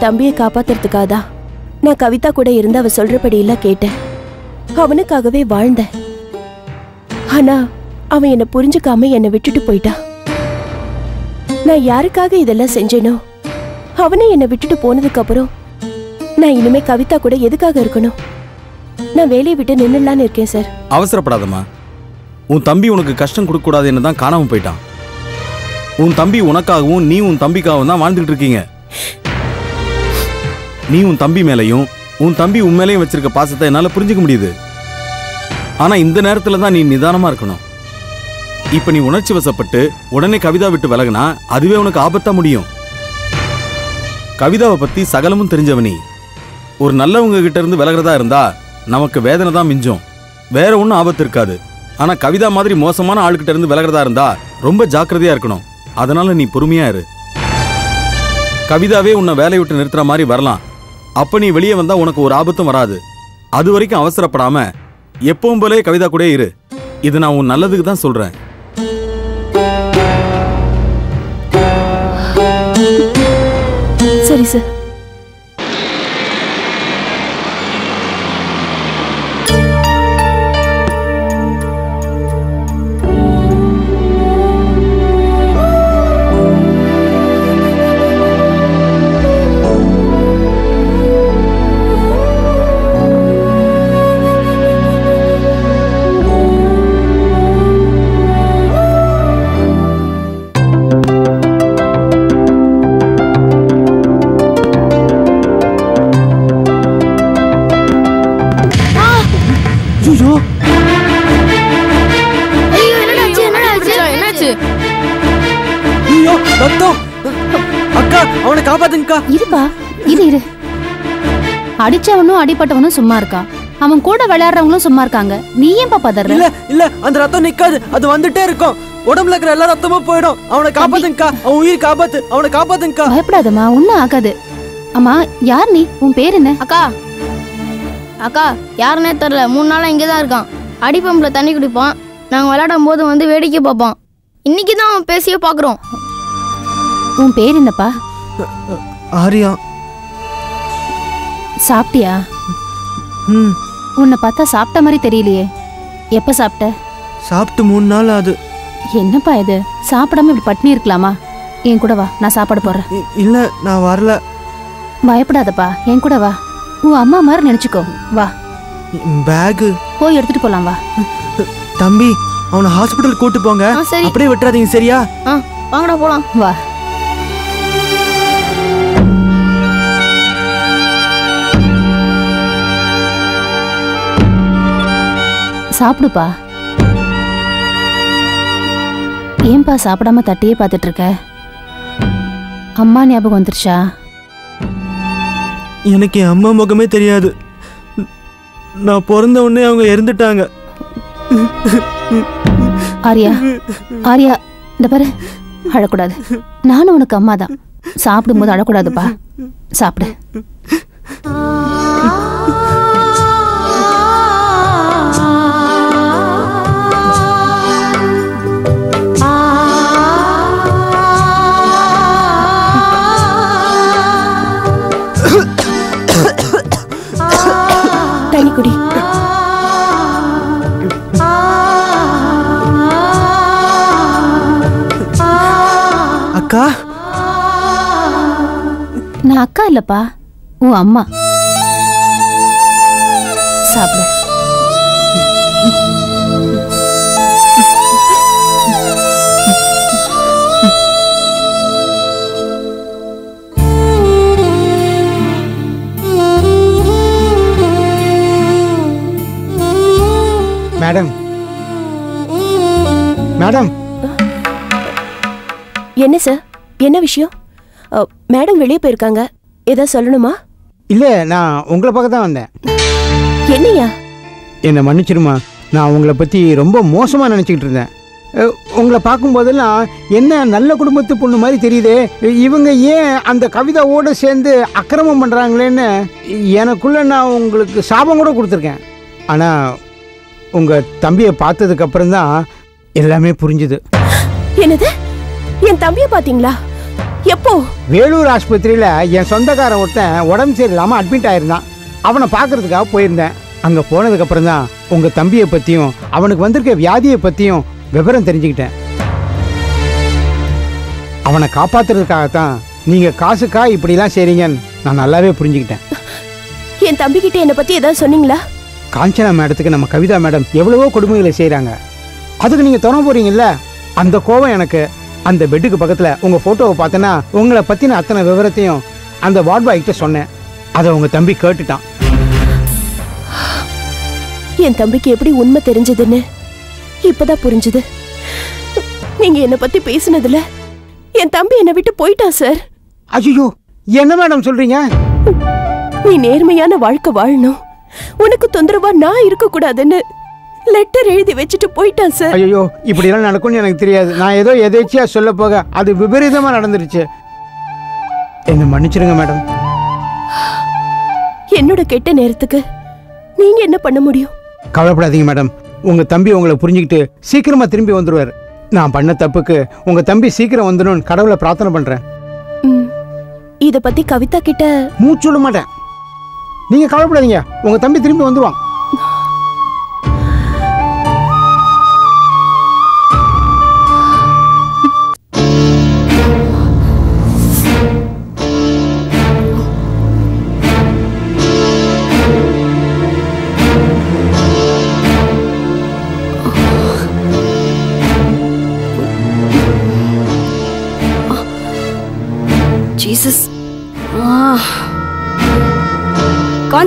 என் தம்பியை காப்பாத்துறதுக்காக தான் நான் கவிதா கூட இருந்து அவ சொல்றபடி எல்லாம் கேட்டேன். அவனுக்காகவே வாழ்ந்தேன். ஆனா அவன் என்னை புரிஞ்சுக்காம என்னை விட்டுட்டு போயிட்டான் நான் யாருக்காக இதெல்லாம் செஞ்சேனோ அவனே என்னை விட்டுட்டு போனதுக்கு அப்புறம் நான் இனிமே கவிதா கூட எதுக்காக இருக்கணும்? நான் வேலையை விட்டு நின்னுலான்னு இருக்கேன் சார். அவசரப்படாதம்மா. உன் தம்பி உனக்கு கஷ்டம் கொடுக்கக்கூடாதுன்னு தான் காணாம போயிட்டான். உன் தம்பி உனக்காகவும் நீ உன் தம்பிக்காகவும் தான் வாழ்ந்துட்டு இருக்கீங்க. நீ உன் தம்பி மேலையும் உன் தம்பி உன் மேலையும் வச்சிருக்க பாசத்தை என்னால புரிஞ்சுக்க முடியுது. ஆனா இந்த நேரத்துல தான் நீ நிதானமா இருக்கணும். இப்ப நீ உணர்ச்சி வசப்பட்டு உடனே கவிதா விட்டு விலகினா அதுவே உனக்கு ஆபத்தா முடியும். கவிதாவை பத்தி சகலமும் தெரிஞ்சவனி. ஒரு நல்லவங்க கிட்ட இருந்து விலகிறதா இருந்தா நமக்கு வேதனை தான் மிஞ்சும். வேற ஒன்றும் ஆபத்து இருக்காது. ஆனா கவிதா மாதிரி மோசமான ஆளுகிட்ட இருந்து விலகிறதா இருந்தா ரொம்ப ஜாக்கிரதையா இருக்கணும். அதனால நீ பொறுமையா இரு. கவிதாவே உன்னை வேலையை விட்டு நிறுத்துற மாதிரி வரலாம். அப்ப நீ வெளியே வந்தா உனக்கு ஒரு ஆபத்தும் வராது. அது வரைக்கும் அவசரப்படாம எப்பவும் போலே கவிதா கூட இரு. இது நான் உன் நல்லதுக்கு தான் சொல்றேன். சரி சார். இருப்பா. இரு இரு. அடிச்சவனும் அடிப்பட்டவனும் சும்மா இருக்கான் அவன் கூட விளையாடுறவங்களும் சும்மா இருக்காங்க. நீ ஏன்பா பதற? இல்ல இல்ல அந்த ரத்தம் நிக்காது. அது வந்துட்டே இருக்கும். உடம்புல இருக்கிற எல்லா ரத்தமும் போயிடும். அவனை காப்பாத்துங்கக்கா. அவன் உயிர் காப்பாத்து அவனை காப்பாத்துங்கக்கா. பயப்படாதம்மா ஒண்ணும் ஆகாது. அம்மா யார் நீ? உன் பேர் என்ன? அக்கா. அக்கா யாருன்னே தெரில மூணு நாளா இங்கே தான் இருக்கான். அடிப்பம்பில் தண்ணி குடிப்பான். நாங்கள் விளையாடும் போது வந்து வேடிக்கை பார்ப்பான். இன்னைக்கு தான் அவன் பேசியே பார்க்குறோம். உன் பேர் என்னப்பா? ஆரியா. சாப்பிட்டியா? ம். உன்னை பார்த்தா சாப்பிட்ட மாதிரி தெரியலையே. எப்ப சாப்பிட்ட? சாப்பிட்டு மூணு நாள் ஆகுது. என்னப்பா இது? சாப்பிடாம இப்படி பட்னி இருக்கலாமா? என் கூட வா நான் சாப்பாடு போடுறேன். இல்ல நான் வரல. பயப்படாதப்பா என் கூட வா. உன் அம்மா மாதிரி நினைச்சுக்கோ. வா. பேகு. போய் எடுத்துட்டு போலாம் வா. தம்பி அவனை ஹாஸ்பிட்டல் கூட்டு போங்க. அப்படியே விட்டுறாதீங்க சரியா? வாங்கடா போகலாம் வா. சாப்பிடுப்பா. ஏன்பா சாப்பிடாம தட்டியே பார்த்துட்டு இருக்க அம்மா ஞாபகம் வந்துருச்சா? எனக்கு என் அம்மா முகமே தெரியாது. நான் பிறந்த உடனே அவங்க இறந்துட்டாங்க. ஆரியா ஆரியா இந்த பாரு. அழக்கூடாது. நானும் உனக்கு அம்மா தான் சாப்பிடும்போது அழக்கூடாதுப்பா. சாப்பிடு. குடி. அக்கா. நான் அக்கா இல்லப்பா உன் அம்மா. சாப்பிடு. மேடம். மேடம். என்ன சார்? என்ன விஷயம்? மேடம் வெளியே போயிருக்காங்க. ஏதாவது சொல்லணுமா? இல்லை நான் உங்களை பார்க்க தான் வந்தேன். என்னையா? என்னை மன்னிச்சிருமா? நான் உங்களை பற்றி ரொம்ப மோசமாக நினச்சிக்கிட்டு இருந்தேன். உங்களை பார்க்கும்போதெல்லாம் என்ன நல்ல குடும்பத்து பொண்ணு மாதிரி தெரியுதே. இவங்க ஏன் அந்த கவிதாவோடு சேர்ந்து அக்கிரமம் பண்ணுறாங்களேன்னு எனக்குள்ளே நான் உங்களுக்கு சாபம் கூட கொடுத்துருக்கேன். ஆனால் உங்கள் தம்பியை பார்த்ததுக்கப்புறம் தான் எல்லாமே புரிஞ்சுது. என்னது? என் தம்பிய பாத்தீங்களா எப்போ? வேலூர் ஆஸ்பத்திரியில் என் சொந்தக்காரன் ஒருத்தன் உடம்பு சரியில்லாமல் அட்மிட் ஆயிருந்தான். அவனை பார்க்கறதுக்காக போயிருந்தேன். அங்கே போனதுக்கப்புறம் தான் உங்கள் தம்பியை பற்றியும் அவனுக்கு வந்திருக்க வியாதியை பற்றியும் விவரம் தெரிஞ்சுக்கிட்டேன். அவனை காப்பாத்துறதுக்காகத்தான் நீங்கள் காசுக்கா இப்படிலாம் செய்றீங்கன்னு நான் நல்லாவே புரிஞ்சுக்கிட்டேன். என் தம்பிக்கிட்ட என்னை பத்தி ஏதாவது சொன்னீங்களா? காஞ்சனா மேடத்துக்கு நம்ம கவிதா மேடம் எவ்வளவோ கொடுமைகளை செய்கிறாங்க அதுக்கு நீங்கள் துணை போறீங்கல்ல? அந்த கோவம் எனக்கு அந்த பெட்டுக்கு பக்கத்தில் உங்கள் ஃபோட்டோவை பார்த்தேன்னா உங்களை பற்றின அத்தனை விவரத்தையும் அந்த வார்ட் பாய்கிட்ட சொன்னேன். அதை உங்கள் தம்பி கேட்டுட்டான். என் தம்பிக்கு எப்படி உண்மை தெரிஞ்சதுன்னு இப்பதான் புரிஞ்சுது. நீங்க என்னை பத்தி பேசினதுல என் தம்பி என்னை விட்டு போயிட்டான் சார். ஐயோ என்ன மேடம் சொல்கிறீங்க நீ நேர்மையான வாழ்க்கை வாழணும். உனக்கு தொந்தரவா நான் இருக்க கூடாதுன்னு லெட்டர் எழுதி வச்சுட்டு போயிட்டான் சார் ஐயோ இப்படியெல்லாம் நடக்கும்னு எனக்கு தெரியாது. நான் ஏதோ எதேச்சியா சொல்ல போக அது விபரீதமாக நடந்துருச்சு. என்னை மன்னிச்சிடுங்க மேடம் என்னோட கெட்ட நேரத்துக்கு நீங்க என்ன பண்ண முடியும்? கவலைப்படாதீங்க மேடம் உங்க தம்பி உங்களை புரிஞ்சுக்கிட்டு சீக்கிரமா திரும்பி வந்துருவார். நான் பண்ண தப்புக்கு உங்க தம்பி சீக்கிரம் வந்துடும் கடவுளை பிரார்த்தனை பண்றேன். இத பத்தி கவிதா கிட்ட மூச்சு விட மாட்டேன். நீங்க கவலைப்படாதீங்க. உங்க தம்பி திரும்பி வந்துருவான். ஜீசஸ்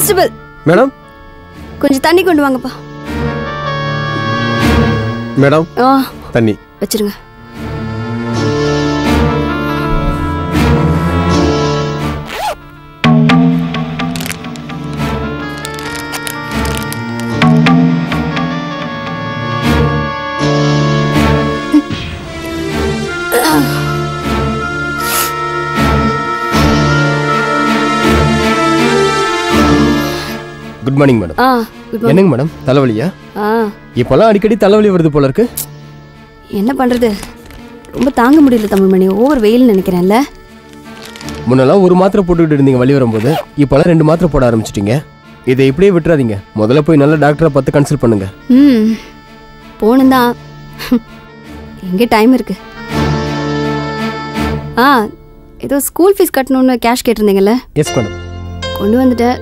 கான்ஸ்டபிள் மேடம் கொஞ்சம் தண்ணி கொண்டு வாங்கப்பா. மேடம் ஆ. தண்ணி. வச்சிருங்க. குட் மார்னிங் மேடம் என்னங்க மேடம் தலைவலியா? ஆ. இப்போல்லாம் அடிக்கடி தலைவலி வருது போல இருக்கு. என்ன பண்றது? ரொம்ப தாங்க முடியல தமிழ்மணி ஓவர் வெயில் நினைக்கிறேன்ல. முன்னெல்லாம் ஒரு மாத்திரை போட்டுக்கிட்டு இருந்தீங்க வலி வரும்போது. இப்போல்லாம் ரெண்டு மாத்திரை போட ஆரம்பிச்சிட்டீங்க. இதை இப்படியே விட்டுறாதீங்க. முதல்ல போய் நல்ல டாக்டரை பார்த்து கன்சல்ட் பண்ணுங்க. ம். போகணும் தான் எங்கே டைம் இருக்கு? ஆ ஏதோ ஸ்கூல் ஃபீஸ் கட்டணும்னு கேஷ் கேட்டிருந்தீங்கல்ல? எஸ் மேடம் கொண்டு வந்துட்டேன்.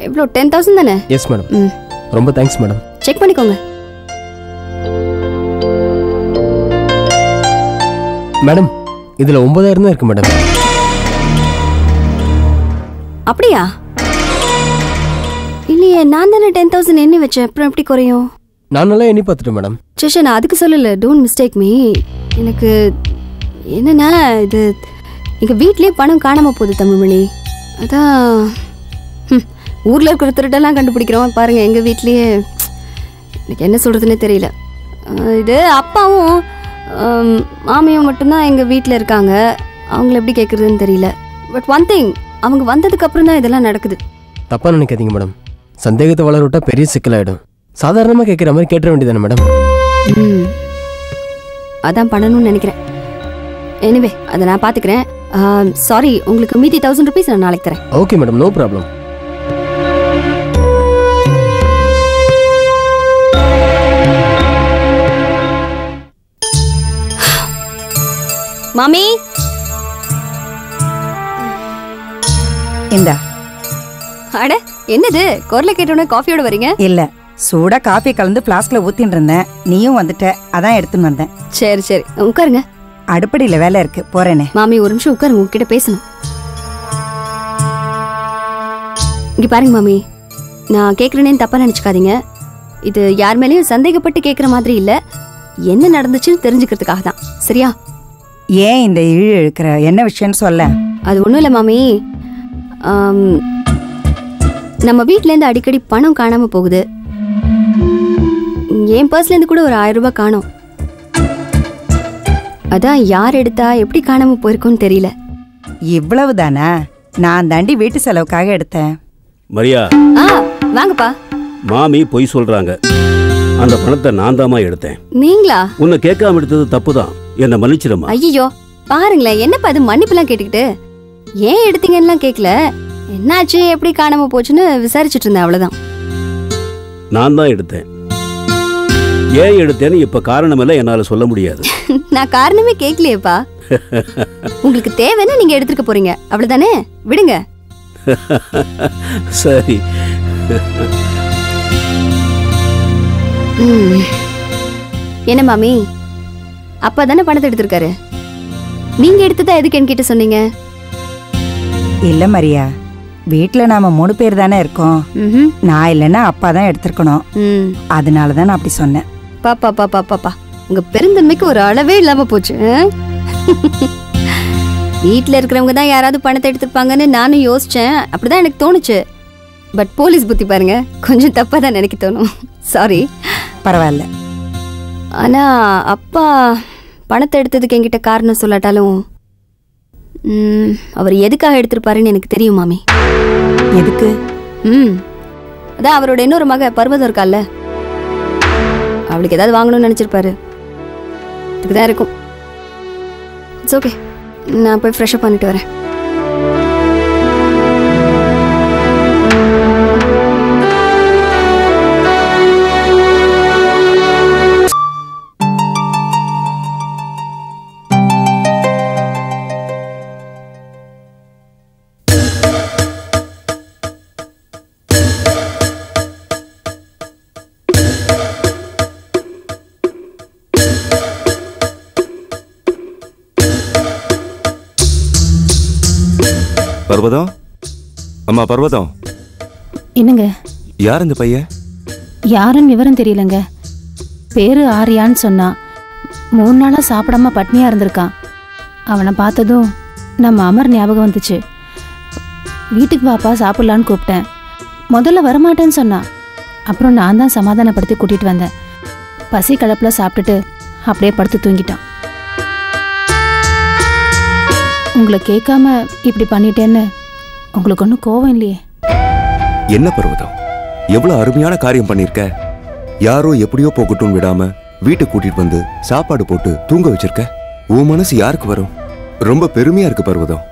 எவ்வளோ டென் தௌசண்ட் தானே? எஸ் மேடம் ம். ரொம்ப தேங்க்ஸ் மேடம் செக் பண்ணிக்கோங்க. மேடம் இதில் ஒன்பதாயிரம் தான் இருக்கு மேடம் அப்படியா? இல்லையே நான் தானே டென் தௌசண்ட் எண்ணி வச்சேன். அப்புறம் எப்படி குறையும்? நான் நல்லா எண்ணி பார்த்துட்டேன் மேடம் சேஷா நான் அதுக்கு சொல்லல. டோன்ட் மிஸ்டேக் மீ எனக்கு என்னன்னா இது எங்கள் வீட்லயே பணம் காணாம போகுது தமிழ்மணி. அதான் ஊர்ல இருக்கிற திருட்டெல்லாம் கண்டுபிடிக்கிறோம். பாருங்க எங்கள் வீட்லயே. எனக்கு என்ன சொல்றதுன்னே தெரியல. இது அப்பாவும் மாமியும் மட்டும்தான் எங்கள் வீட்டில் இருக்காங்க. அவங்கள எப்படி கேட்குறதுன்னு தெரியல. பட் ஒன் திங் அவங்க வந்ததுக்கு அப்புறம் தான் இதெல்லாம் நடக்குது. தப்பாக நினைக்காதீங்க மேடம் சந்தேகத்தை வளர விட்டா பெரிய சிக்கலாயிடும் சாதாரணமாக கேட்குற மாதிரி கேட்டுற வேண்டியதானே மேடம் அதான் பண்ணணும்னு நினைக்கிறேன். எனிவே அதை நான் பார்த்துக்கிறேன் சாரி உங்களுக்கு மீதி தௌசண்ட் ருபீஸ் நான் நாளைக்கு தரேன். ஓகே மேடம் நோ ப்ராப்ளம் மாமி. இந்தா. அட என்னது? குரலை கேட்டோன்னே காஃபியோட வரீங்க? இல்ல சூடா காஃபி கலந்து ஃப்ளாஸ்க்ல ஊத்தின்னு இருந்தேன். நீயும் வந்துட்ட அதான் எடுத்துன்னு வந்தேன். சரி சரி. உட்காருங்க. அடுப்படியில வேலை இருக்கு போறேனே. மாமி ஒரு நிமிஷம் உட்காருங்க உங்ககிட்ட பேசணும். இங்க பாருங்க மாமி. நான் கேட்குறேனேன்னு தப்பா நினச்சிக்காதீங்க. இது யார் மேலேயும் சந்தேகப்பட்டு கேட்குற மாதிரி இல்ல. என்ன நடந்துச்சுன்னு தெரிஞ்சுக்கிறதுக்காக தான் சரியா? ஏன் இந்த இழு இழுக்கிற? என்ன விஷயம்னு சொல்ல. அது ஒன்றும் இல்லை மாமி. நம்ம வீட்டிலேருந்து அடிக்கடி பணம் காணாமல் போகுது. என் பர்ஸ்லேருந்து கூட ஒரு ஆயிரம் ரூபாய் காணோம். அதான் யார் எடுத்தா எப்படி காணாமல் போயிருக்கோன்னு தெரியல. இவ்வளவு தானா நான் தாண்டி வீட்டு செலவுக்காக எடுத்தேன். மரியா. ஆ வாங்கப்பா. மாமி பொய் சொல்றாங்க. அந்த பணத்தை நான் தாமா எடுத்தேன். நீங்களா? உன்னை கேட்காம எடுத்தது தப்பு தான் என்னை மன்னிச்சிடமா ஐயோ பாருங்களேன் என்னப்பா அது மன்னிப்புலாம் கேட்டுக்கிட்டு? ஏன் எடுத்தீங்கன்னுலாம் கேட்கல. என்னாச்சு எப்படி காணாம போச்சுன்னு விசாரிச்சுட்டு இருந்தேன் அவ்வளவுதான். நான் தான் எடுத்தேன். ஏன் எடுத்தேன்னு இப்ப காரணமெல்லாம் என்னால சொல்ல முடியாது. நான் காரணமே கேட்கலையேப்பா. உங்களுக்கு தேவைன்னா நீங்க எடுத்துக்க போறீங்க. அவ்வளவுதானே? விடுங்க. சரி. என்ன மாமி? அப்பா தானே பணத்தை எடுத்திருக்காரு? நீங்க எடுத்ததா எதுக்கு என்கிட்ட சொன்னீங்க? இல்ல மரியா. வீட்ல நாம மூணு பேர் தானே இருக்கோம். நான் இல்லைன்னா அப்பா தான் எடுத்திருக்கணும். ம். அதனால தான் நான் அப்படி சொன்னேன். பாப்பா பாப்பா பாப்பா உங்க பெருந்தன்மைக்கு ஒரு அளவே இல்லாம போச்சு ஆ? வீட்ல இருக்கிறவங்க தான் யாராவது பணத்தை எடுத்திருப்பாங்கன்னு நானும் யோசிச்சேன். அப்படிதான் எனக்கு தோணுச்சு. பட் போலீஸ் புத்தி பாருங்க கொஞ்சம் தப்பா தான் நினைக்க தோணும். சாரி பரவாயில்ல. ஆனா அப்பா பணத்தை எடுத்ததுக்கு என்கிட்ட காரணம் சொல்லாட்டாலும் அவர் எதுக்காக எடுத்திருப்பாருன்னு எனக்கு தெரியும் மாமி. எதுக்கு? ம். அதான் அவரோட இன்னொரு மக பர்வதம் இருக்கால்ல. அவளுக்கு ஏதாவது வாங்கணும்னு நினச்சிருப்பாரு. இதுக்கு தான் இருக்கும். இட்ஸ் ஓகே நான் போய் ஃப்ரெஷ்அப் பண்ணிட்டு வரேன். அம்மா பர்வதம்? என்னங்க? யார் இந்த பையன்? யாருன்னு விவரம் தெரியலங்க. பேரு ஆரியான்னு சொன்னான் மூணு நாளாக சாப்பிடாம பட்னியா இருந்திருக்கான். அவனை பார்த்ததும் நம்ம அமர் ஞாபகம் வந்துச்சு. வீட்டுக்கு வாப்பா சாப்பிட்லான்னு கூப்பிட்டேன். முதல்ல வரமாட்டேன்னு சொன்னான் அப்புறம் நான் தான் சமாதானப்படுத்தி கூட்டிட்டு வந்தேன். பசி கலப்பில் சாப்பிட்டுட்டு அப்படியே படுத்து தூங்கிட்டான். உங்களை கேட்காம இப்படி பண்ணிட்டேன்னு உங்களுக்கு ஒன்றும் கோவம் இல்லையே. என்ன பர்வதம்? எவ்வளவு அருமையான காரியம் பண்ணிருக்க யாரோ எப்படியோ போகட்டும் விடாம வீட்டுக்கு கூட்டிட்டு வந்து சாப்பாடு போட்டு தூங்க வச்சிருக்க? உன் மனசு யாருக்கு வரும்? ரொம்ப பெருமையா இருக்கு பர்வதம்.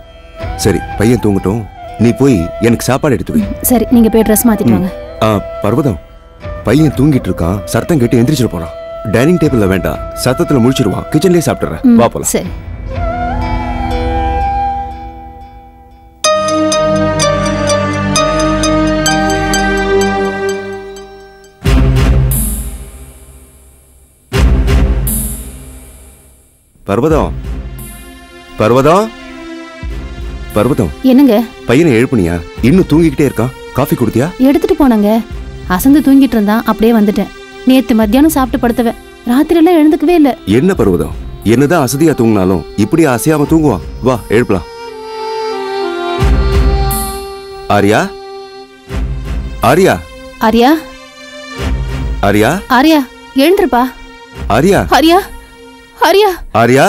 சரி பையன் தூங்கட்டும். நீ போய் எனக்கு சாப்பாடு எடுத்து வை. சரி நீங்கள் போய் ட்ரெஸ் மாற்றிட்டு வாங்க. ஆ பர்வதம். பையன் தூங்கிட்டு இருக்கான். சத்தம் கேட்டு எந்திரிச்சிட்டு போறான். டைனிங் டேபிள்ல வேண்டாம். சத்தத்துல முழிச்சிருவான். கிச்சன்லயே சாப்பிட்டுறேன். வா போலாம். சரி. பர்வதம். பர்வதம்? பர்வதம். என்னங்க? பையனை எழுப்புனியா? இன்னும் தூங்கிக்கிட்டே இருக்கான். காஃபி குடுத்தியா? எடுத்துட்டு போனங்க. அசந்து தூங்கிட்டு இருந்தான். அப்படியே வந்துட்டேன். நேத்து மத்தியானம் சாப்பிட்டு படுத்தவன். ராத்திரி எல்லாம் எழுந்துக்கவே இல்ல. என்ன பர்வதம்? என்னதான் அசதியா தூங்கினாலும் இப்படி அசையாம தூங்குவான். வா எழுப்பலாம். ஆரியா? ஆரியா? ஆரியா? ஆரியா? ஆரியா எழுந்துருப்பா. ஆரியா? ஆரியா? ஆரியா. ஆரியா?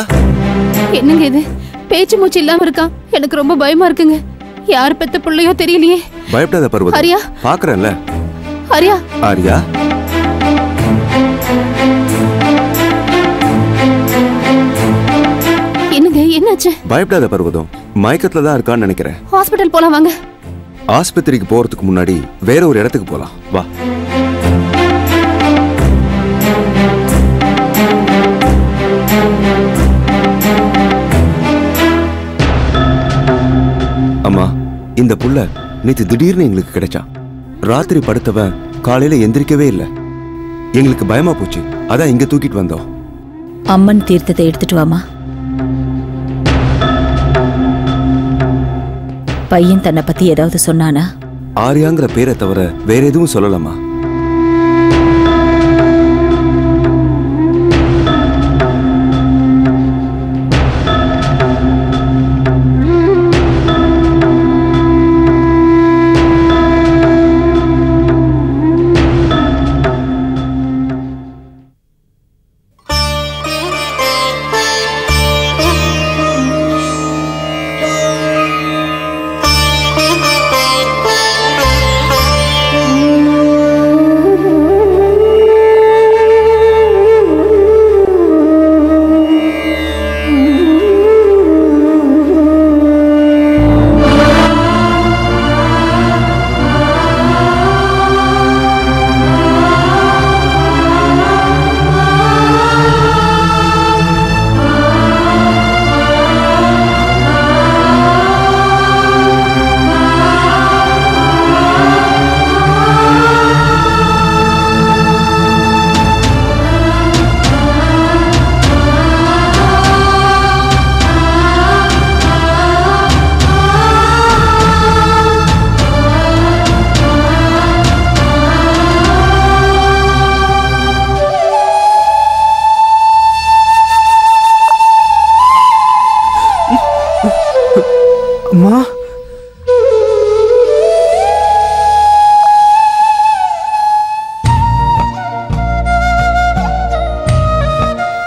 என்னங்க இது? பேச்சு மூச்சு இல்லாம இருக்கான் எனக்கு ரொம்ப பயமா இருக்குங்க. யார் பெத்த பிள்ளையோ தெரியலையே. பயப்படாத பர்வதம் ஆரியா. பாக்குறேன்ல. ஆரியா. ஆரியா? என்னங்க என்னாச்சு? பயப்படாத பர்வதம். மயக்கத்துல தான் இருக்கான்னு நினைக்கிறேன். ஹாஸ்பிட்டல் போலாம் வாங்க. ஆஸ்பத்திரிக்கு போறதுக்கு முன்னாடி வேற ஒரு இடத்துக்கு போலாம். வா. இந்த புள்ள நேத்து திடீர்னு எங்களுக்கு கிடைச்சான் ராத்திரி படுத்தவன் காலையில எந்திரிக்கவே இல்லை. எங்களுக்கு பயமா போச்சு. அதான் இங்க தூக்கிட்டு வந்தோம். அம்மன் தீர்த்தத்தை எடுத்துட்டு வாமா. பையன் தன்னை பத்தி ஏதாவது சொன்னானா? ஆரியாங்கிற பேரை தவிர வேற எதுவும் சொல்லலாமா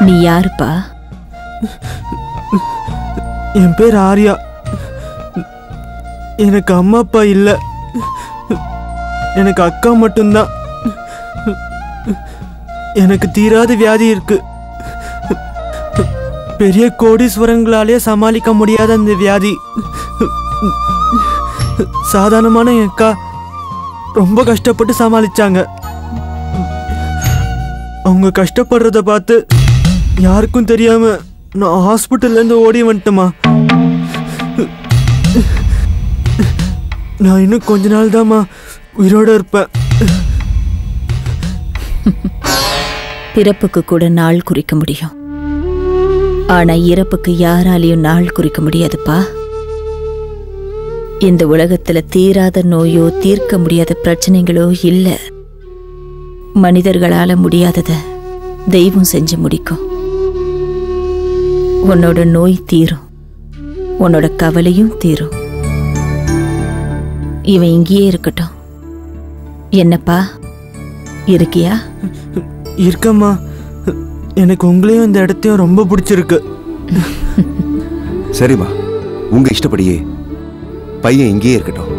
நீ யாருப்பா? என் பேர் ஆர்யா. எனக்கு அம்மா அப்பா இல்லை. எனக்கு அக்கா மட்டும்தான். எனக்கு தீராத வியாதி இருக்கு. பெரிய கோடீஸ்வரங்களாலே சமாளிக்க முடியாத அந்த வியாதி. சாதாரணமான என் அக்கா ரொம்ப கஷ்டப்பட்டு சமாளிச்சாங்க. அவங்க கஷ்டப்படுறத பார்த்து யாருக்கும் தெரியாம நான் ஹாஸ்பிட்டல்ல இருந்து ஓடி வந்துட்டுமா நான் இன்னும் கொஞ்ச நாள் தாம்மா உயிரோட இருப்பேன். பிறப்புக்கு கூட நாள் குறிக்க முடியும். ஆனா இறப்புக்கு யாராலையும் நாள் குறிக்க முடியாதுப்பா. இந்த உலகத்துல தீராத நோயோ தீர்க்க முடியாத பிரச்சனைகளோ இல்ல. மனிதர்களால முடியாதத தெய்வம் செஞ்சு முடிக்கும். உன்னோட நோய் தீரும். உன்னோட கவலையும் தீரும். இவன் இங்கேயே இருக்கட்டும். என்னப்பா? இருக்கியா? இருக்கம்மா. எனக்கு உங்களையும் இந்த இடத்தையும் ரொம்ப பிடிச்சிருக்கு. சரிம்மா. உங்க இஷ்டப்படியே பையன் இங்கேயே இருக்கட்டும்.